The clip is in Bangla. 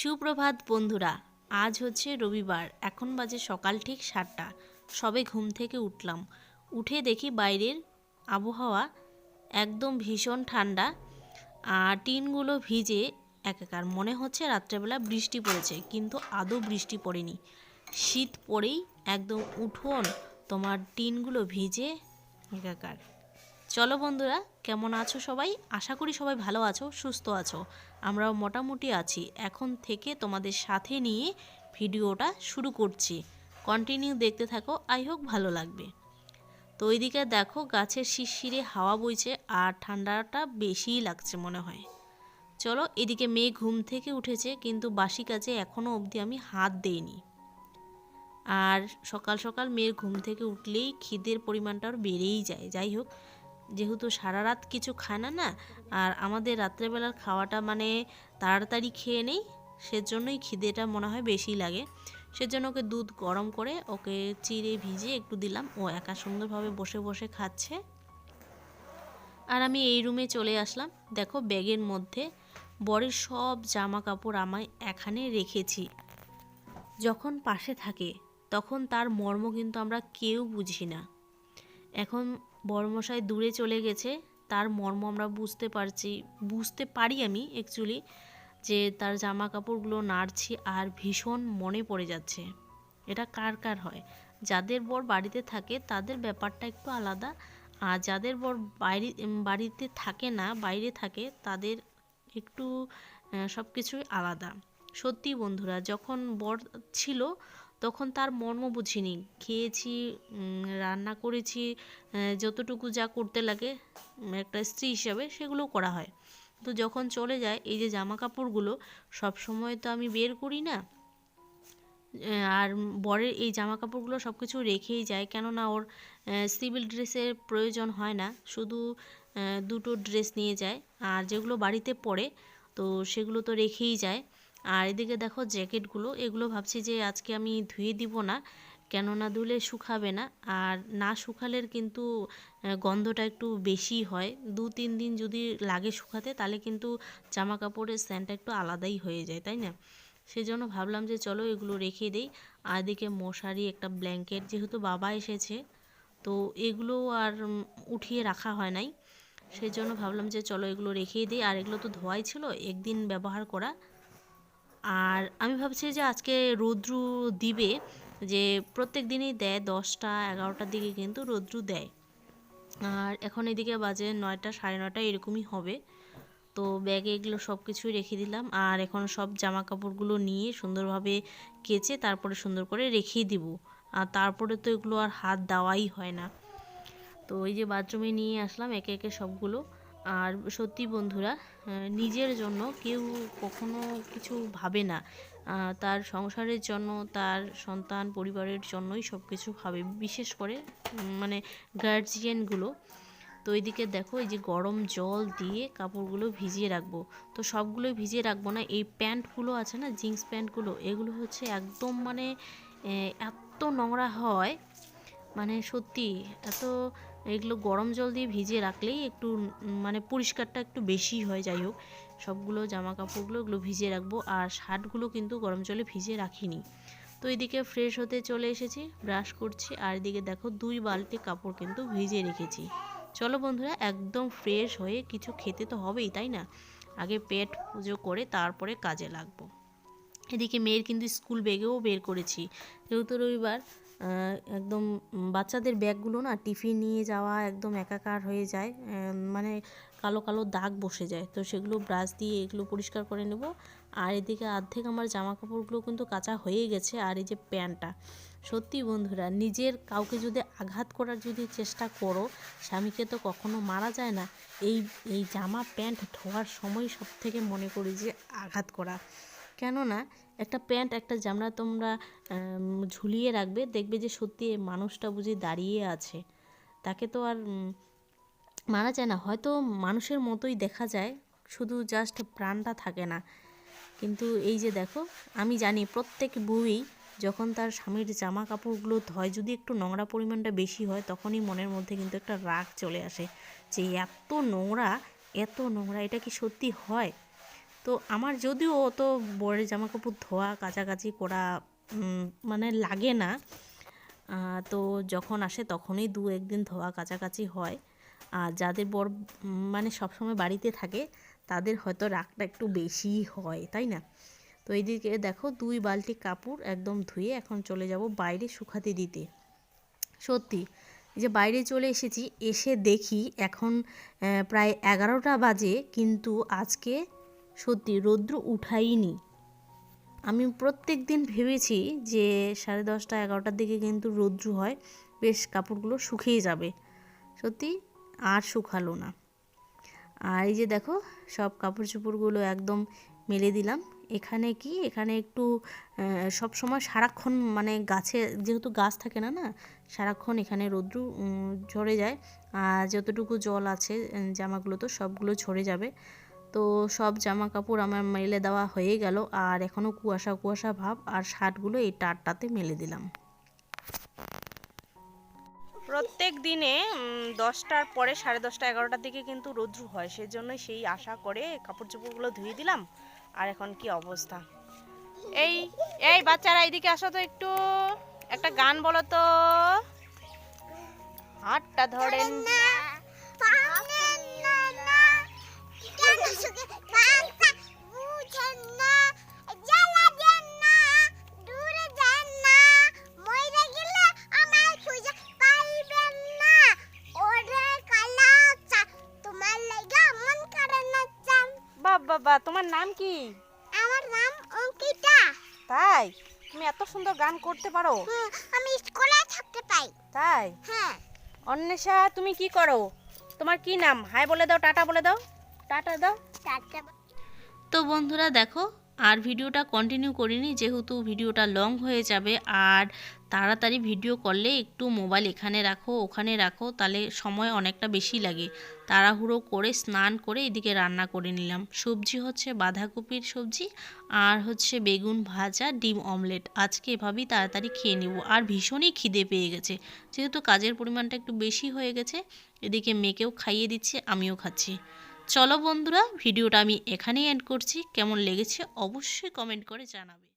সুপ্রভাত বন্ধুরা, আজ হচ্ছে রবিবার, এখন বাজে সকাল ঠিক সাতটা। সবে ঘুম থেকে উঠলাম। উঠে দেখি বাইরের আবহাওয়া একদম ভীষণ ঠান্ডা, আর টিনগুলো ভিজে একাকার। মনে হচ্ছে রাত্রেবেলা বৃষ্টি পড়েছে, কিন্তু আদৌ বৃষ্টি পড়েনি। শীত পড়েই একদম উঠোন তোমার টিনগুলো ভিজে একাকার। চলো বন্ধুরা, কেমন আছো সবাই? আশা করি সবাই ভালো আছো, সুস্থ আছো। আমরাও মোটামুটি আছি। এখন থেকে তোমাদের সাথে নিয়ে ভিডিওটা শুরু করছি। কন্টিনিউ দেখতে থাকো, আই হোক ভালো লাগবে। তো ওইদিকে দেখো, গাছের শিরশিরে হাওয়া বইছে আর ঠান্ডাটা বেশিই লাগছে মনে হয়। চলো, এদিকে মেয়ে ঘুম থেকে উঠেছে, কিন্তু বাসি কাজে এখনও অবধি আমি হাত দেইনি। আর সকাল সকাল মেয়ের ঘুম থেকে উঠলেই খিদের পরিমাণটা আর বেড়েই যায়। যাই হোক যেহেতু সারা রাত কিছু খায় না না, আর আমাদের রাত্রেবেলার খাওয়াটা মানে তাড়াতাড়ি খেয়ে নেই, সেজন্যই খিদেটা মনে হয় বেশি লাগে। সেজন্য ওকে দুধ গরম করে ওকে চিড়ে ভিজে একটু দিলাম। ও একা সুন্দরভাবে বসে বসে খাচ্ছে। আর আমি এই রুমে চলে আসলাম। দেখো ব্যাগের মধ্যে বরের সব জামা কাপড় আমায় এখানে রেখেছি। যখন পাশে থাকে, তখন তার মর্ম কিন্তু আমরা কেউ বুঝি না। এখন বড়মশাই দূরে চলে গেছে, তার মর্ম আমরা বুঝতে পারছি, বুঝতে পারি আমি অ্যাকচুয়ালি যে তার জামা কাপড়গুলো নাড়ছি আর ভীষণ মনে পড়ে যাচ্ছে। এটা কার কার হয়? যাদের বর বাড়িতে থাকে তাদের ব্যাপারটা একটু আলাদা, আর যাদের বর বাইরে বাড়িতে থাকে না, বাইরে থাকে তাদের একটু সব কিছুই আলাদা। সত্যি বন্ধুরা, যখন বর ছিল তখন তার মর্ম বুঝিনি। খেয়েছি রান্না করেছি যতটুকু যা করতে লাগে একটা স্ত্রী হিসাবে সেগুলো করা হয়। তো যখন চলে যায়, এই যে জামা কাপড়গুলো সব সময় তো আমি বের করি না আর বরের এই জামা কাপড়গুলো সব কিছু রেখেই যায়, কেননা ওর সিভিল ড্রেসের প্রয়োজন হয় না, শুধু দুটো ড্রেস নিয়ে যায়, আর যেগুলো বাড়িতে পরে, তো সেগুলো তো রেখেই যায়। আর এদিকে দেখো জ্যাকেটগুলো, এগুলো ভাবছি যে আজকে আমি ধুয়ে দিব না, কেননা ধুলে শুকাবে না। আর না শুকালের কিন্তু গন্ধটা একটু বেশি হয়। দু তিন দিন যদি লাগে শুকাতে, তাহলে কিন্তু জামা কাপড়ের স্যান্টটা একটু আলাদাই হয়ে যায়, তাই না? সেই জন্য ভাবলাম যে চলো এগুলো রেখে দিই। আর এদিকে মশারি, একটা ব্ল্যাঙ্কেট যেহেতু বাবা এসেছে, তো এগুলো আর উঠিয়ে রাখা হয় নাই। সেই জন্য ভাবলাম যে চলো এগুলো রেখেই দিই। আর এগুলো তো ধোয়াই ছিল, একদিন ব্যবহার করা। আর আমি ভাবছি যে আজকে রৌদ্রু দিবে যে প্রত্যেক দিনই দেয় দশটা, এগারোটার দিকে কিন্তু রৌদ্রু দেয়। আর এখন এদিকে বাজে নয়টা, সাড়ে নয়টা এরকমই হবে। তো ব্যাগে এগুলো সব কিছুই রেখে দিলাম। আর এখন সব জামা কাপড়গুলো নিয়ে সুন্দরভাবে কেচে তারপরে সুন্দর করে রেখেই দিব। আর তারপরে তো এগুলো আর হাত দেওয়াই হয় না। তো ওই যে বাথরুমে নিয়ে আসলাম একে একে সবগুলো। আর সত্যি বন্ধুরা নিজের জন্য কেউ কখনো কিছু ভাবে না। তার সংসারের জন্য, তার সন্তান পরিবারের জন্যই সব কিছু ভাবে। বিশেষ করে মানে গার্জিয়ানগুলো তো এইদিকে দেখো, এই যে গরম জল দিয়ে কাপড়গুলো ভিজিয়ে রাখব। তো সবগুলোই ভিজিয়ে রাখব না। এই প্যান্টগুলো আছে না জিন্স প্যান্টগুলো এগুলো হচ্ছে একদম মানে এত নোংরা হয়। মানে সত্যি এত এগুলো গরম জল দিয়ে ভিজিয়ে রাখলেই একটু মানে পরিষ্কারটা একটু বেশি হয়, যাই হোক। সবগুলো জামা কাপড়গুলো এগুলো ভিজিয়ে রাখব আর শার্টগুলো কিন্তু গরম জলে ভিজিয়ে রাখিনি। তো এদিকে ফ্রেশ হতে চলে এসেছি ব্রাশ করছি আর এদিকে দেখো দুই বালতি কাপড় কিন্তু ভিজিয়ে রেখেছি। চলো বন্ধুরা, একদম ফ্রেশ হয়ে কিছু খেতে তো হবেই, তাই না? আগে পেট পুজো করে তারপরে কাজে লাগবো। এদিকে মেয়ের কিন্তু স্কুল ব্যাগেও বের করেছি। যেহেতু রবিবার একদম বাচ্চাদের ব্যাগগুলো না টিফিন নিয়ে যাওয়া একদম একাকার হয়ে যায় মানে কালো কালো দাগ বসে যায়। তো সেগুলো ব্রাশ দিয়ে এগুলো পরিষ্কার করে নেব। আর এদিকে অর্ধেক আমার জামা কাপড়গুলো কিন্তু কাঁচা হয়ে গেছে আর এই যে প্যান্টটা। সত্যি বন্ধুরা, নিজের কাউকে যদি আঘাত করার যদি চেষ্টা করো, স্বামীকে তো কখনো মারা যায় না। এই এই জামা প্যান্ট ধোয়ার সময় সব থেকে মনে করি যে আঘাত করা। কেননা একটা প্যান্ট, একটা জামা তোমরা ঝুলিয়ে রাখবে, দেখবে যে সত্যি মানুষটা বুঝি দাঁড়িয়ে আছে। তাকে তো আর মারা যায় না। হয়তো মানুষের মতোই দেখা যায়, শুধু জাস্ট প্রাণটা থাকে না। কিন্তু এই যে দেখো, আমি জানি প্রত্যেক বউই যখন তার স্বামীর জামা কাপড়গুলো ধয়, যদি একটু নোংরা পরিমাণটা বেশি হয়, তখনই মনের মধ্যে কিন্তু একটা রাগ চলে আসে যে এত নোংরা এত নোংরা, এটা কি সত্যি হয়? তো আমার যদিও অত বরের জামা কাপড় ধোয়া কাচাকাচি করা মানে লাগে না। তো যখন আসে তখনই দু একদিন ধোয়া কাচাকাচি হয়। আর যাদের বর মানে সবসময় বাড়িতে থাকে, তাদের হয়তো রাগটা একটু বেশিই হয়, তাই না? তো এইদিকে দেখো দুই বালতি কাপড় একদম ধুয়ে এখন চলে যাব বাইরে শুকাতে দিতে। সত্যি যে বাইরে চলে এসেছি, এসে দেখি এখন প্রায় এগারোটা বাজে, কিন্তু আজকে সত্যি রৌদ্র উঠাইনি আমি প্রত্যেক দিন ভেবেছি যে সাড়ে দশটা, এগারোটার দিকে কিন্তু রৌদ্র হয়, বেশ কাপড়গুলো শুকিয়ে যাবে। সত্যি আর শুকালো না। আর এই যে দেখো, সব কাপড় চোপড়গুলো একদম মেলে দিলাম। এখানে কি? এখানে একটু সব সময় সারাক্ষণ মানে গাছে, যেহেতু গাছ থাকে না না, সারাক্ষণ এখানে রৌদ্র ঝরে যায়। আর যতটুকু জল আছে জামাগুলো তো সবগুলো ঝরে যাবে। তো সব জামা কাপড় আমার মেলে দেওয়া হয়ে গেল। আর এখনও কুয়াশা কুয়াশা ভাব আর শার্টগুলো এই টারটাতে মেলে দিলাম। প্রত্যেক দিনে দশটার পরে সাড়ে দশটা এগারোটার দিকে কিন্তু রৌদ্র হয়। সেজন্য সেই আশা করে কাপড় চোপড়গুলো ধুয়ে দিলাম। আর এখন কি অবস্থা? এই এই বাচ্চারা এইদিকে আসো তো একটু। একটা গান বলো তো। হাতটা ধরেন। বাবা বাবা তোমার নাম কি? আমার নাম অঙ্কিতা। তাই? তুমি এত সুন্দর গান করতে পারো। আমি স্কুলে থাকতে পাই। তাই? হ্যাঁ। অন্বেষা তুমি কি করো? তোমার কি নাম? হাই বলে দাও টাটা বলে দাও। টাটা দাও। চারটে তো বন্ধুরা দেখো আর ভিডিওটা কন্টিনিউ করিনি যেহেতু ভিডিওটা লং হয়ে যাবে আর তাড়াতাড়ি ভিডিও করলে একটু মোবাইল এখানে রাখো ওখানে রাখো তাহলে সময় অনেকটা বেশি লাগে। তাড়াহুড়ো করে স্নান করে এদিকে রান্না করে নিলাম। সবজি হচ্ছে বাঁধাকপির সবজি আর হচ্ছে বেগুন ভাজা ডিম অমলেট আজকে এভাবেই তাড়াতাড়ি খেয়ে নেব আর ভীষণই খিদে পেয়ে গেছে। যেহেতু কাজের পরিমাণটা একটু বেশি হয়ে গেছে এদিকে মেয়েকেও খাইয়ে দিচ্ছে আমিও খাচ্ছি। চলো বন্ধুরা ভিডিওটা আমি এখানেই এন্ড করছি। কেমন লেগেছে অবশ্যই কমেন্ট করে জানাবে।